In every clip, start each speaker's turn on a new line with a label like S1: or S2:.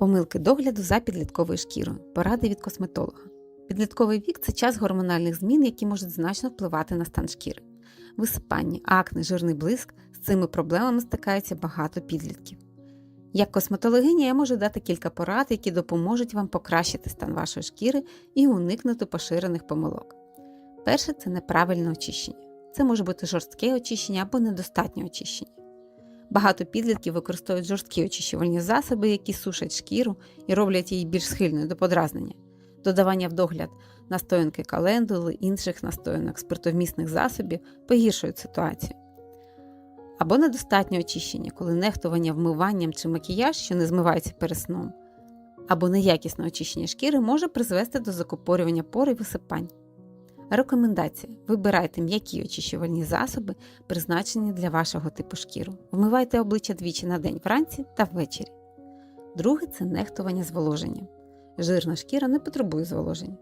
S1: Помилки догляду за підлітковою шкірою. Поради від косметолога. Підлітковий вік це час гормональних змін, які можуть значно впливати на стан шкіри. Висипання, акне, жирний блиск з цими проблемами стикається багато підлітків. Як косметологиня я можу дати кілька порад, які допоможуть вам покращити стан вашої шкіри і уникнути поширених помилок. Перше це неправильне очищення. Це може бути жорстке очищення або недостатнє очищення. Багато підлітків використовують жорсткі очищувальні засоби, які сушать шкіру і роблять її більш схильною до подразнення. Додавання в догляд настоянки календули, інших настоянок спиртовмісних засобів погіршують ситуацію. Або недостатнє очищення, коли нехтування вмиванням чи макіяж, що не змивається перед сном, або неякісне очищення шкіри може призвести до закупорювання пор і висипань. Рекомендація: вибирайте м'які очищувальні засоби, призначені для вашого типу шкіру. Вмивайте обличчя двічі на день вранці та ввечері. Друге це нехтування зволоженням. Жирна шкіра не потребує зволоження.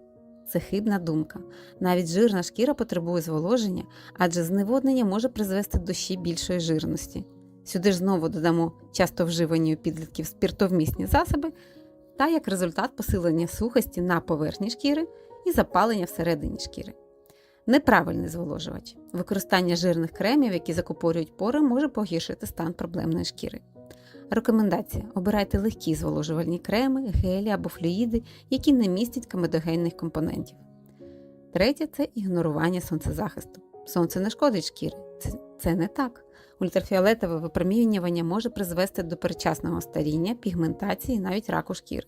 S1: Це хибна думка. Навіть жирна шкіра потребує зволоження, адже зневоднення може призвести до ще більшої жирності. Сюди ж знову додамо часто вживані у підлітків спіртовмісні засоби та як результат посилення сухості на поверхні шкіри і запалення всередині шкіри. Неправильний зволожувач. Використання жирних кремів, які закупорюють пори, може погіршити стан проблемної шкіри. Рекомендація: обирайте легкі зволожувальні креми, гелі або флюїди, які не містять комедогенних компонентів. Третє це ігнорування сонцезахисту. Сонце не шкодить шкірі. Це, це не так. Ультрафіолетове випромінювання може призвести до передчасного старіння, пігментації і навіть раку шкіри.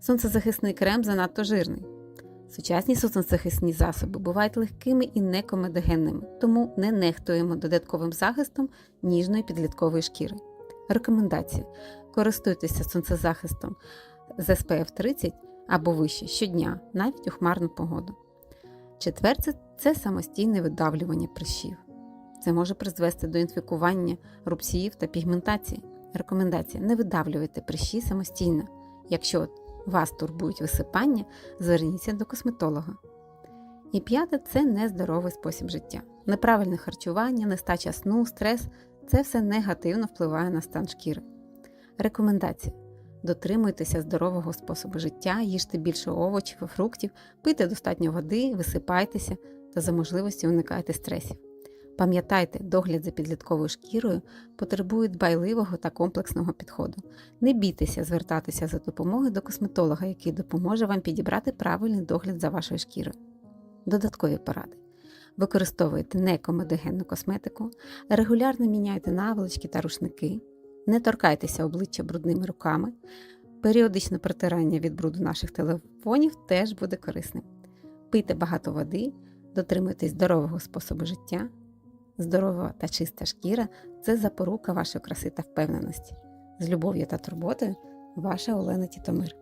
S1: Сонцезахисний крем занадто жирний. Сучасні сонцезахисні засоби бувають легкими і некомедогенними, тому не нехтуємо додатковим захистом ніжної підліткової шкіри. Рекомендація: користуйтеся сонцезахистом з SPF 30 або вище щодня, навіть у хмарну погоду. Четверте це самостійне видавлювання прищів. Це може призвести до інфікування рубців та пігментації. Рекомендація: не видавлювайте прищі самостійно. Якщо вас турбують висипання, зверніться до косметолога. І п'яте це нездоровий спосіб життя. Неправильне харчування, нестача сну, стрес це все негативно впливає на стан шкіри. Рекомендація: дотримуйтеся здорового способу життя, їжте більше овочів і фруктів, пийте достатньо води, висипайтеся та за можливості уникайте стресів. Пам'ятайте, догляд за підлітковою шкірою потребує дбайливого та комплексного підходу. Не бійтеся звертатися за допомогою до косметолога, який допоможе вам підібрати правильний догляд за вашою шкірою. Додаткові поради. Використовуйте некомедогенну косметику, регулярно міняйте наволочки та рушники, не торкайтеся обличчя брудними руками, періодичне протирання від бруду наших телефонів теж буде корисним. Пийте багато води, дотримуйтесь здорового способу життя. Здорова та чиста шкіра це запорука вашої краси та впевненості. З любов'ю та турботою, ваша Олена Тітомир.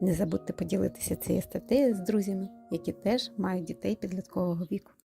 S1: Не забудьте поділитися цією статтею з друзями, які теж мають дітей підліткового віку.